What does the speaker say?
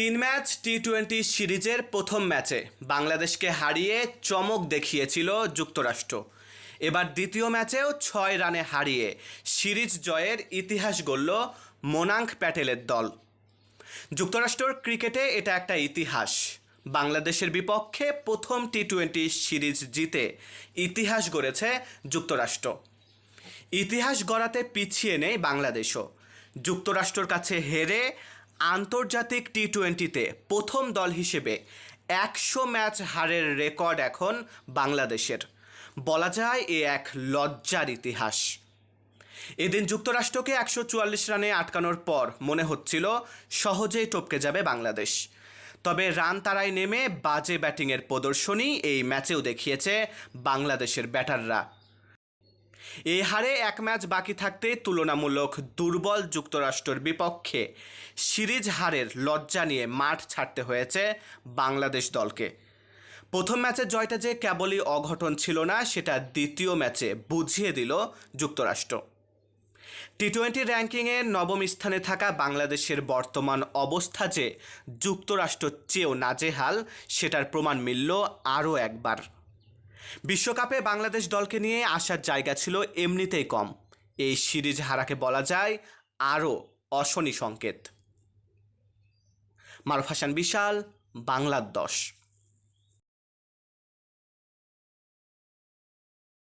তিন match T twenty সিরিজের প্রথম ম্যাচে বাংলাদেশকে হারিয়ে চমক দেখিয়েছিল যুক্তরাষ্ট্র। এবার দ্বিতীয় ম্যাচেও ছয় রানে হারিয়ে সিরিজ জয়ের ইতিহাস গড়ল মোনাঙ্ক প্যাটেলের দল। যুক্তরাষ্ট্রর ক্রিকেটে এটা একটা ইতিহাস। বাংলাদেশের বিপক্ষে প্রথম টি টোয়েন্টি সিরিজ জিতে ইতিহাস গড়েছে যুক্তরাষ্ট্র। ইতিহাস গড়াতে পিছিয়ে নেই বাংলাদেশও। যুক্তরাষ্ট্রর কাছে হেরে আন্তর্জাতিক টি টোয়েন্টিতে প্রথম দল হিসেবে একশো ম্যাচ হারের রেকর্ড এখন বাংলাদেশের। বলা যায়, এ এক লজ্জার ইতিহাস। এদিন যুক্তরাষ্ট্রকে একশো চুয়াল্লিশ রানে আটকানোর পর মনে হচ্ছিল সহজেই টপকে যাবে বাংলাদেশ। তবে রান তারায় নেমে বাজে ব্যাটিংয়ের প্রদর্শনী এই ম্যাচেও দেখিয়েছে বাংলাদেশের ব্যাটাররা। এই হারে এক ম্যাচ বাকি থাকতে তুলনামূলক দুর্বল যুক্তরাষ্ট্রের বিপক্ষে সিরিজ হারের লজ্জা নিয়ে মাঠ ছাড়তে হয়েছে বাংলাদেশ দলকে। প্রথম ম্যাচের জয়টা যে কেবলই অঘটন ছিল না, সেটা দ্বিতীয় ম্যাচে বুঝিয়ে দিল যুক্তরাষ্ট্র। টি টোয়েন্টি র্যাঙ্কিংয়ে নবম স্থানে থাকা বাংলাদেশের বর্তমান অবস্থা যে যুক্তরাষ্ট্র চেয়েও নাজেহাল, সেটার প্রমাণ মিলল আরও একবার। বিশ্বকাপে বাংলাদেশ দলকে নিয়ে আসার জায়গা ছিল এমনিতেই কম। এই সিরিজ হারাকে বলা যায় আরও অশনি সংকেত। মারুফ হাসান বিশাল বাংলার দশ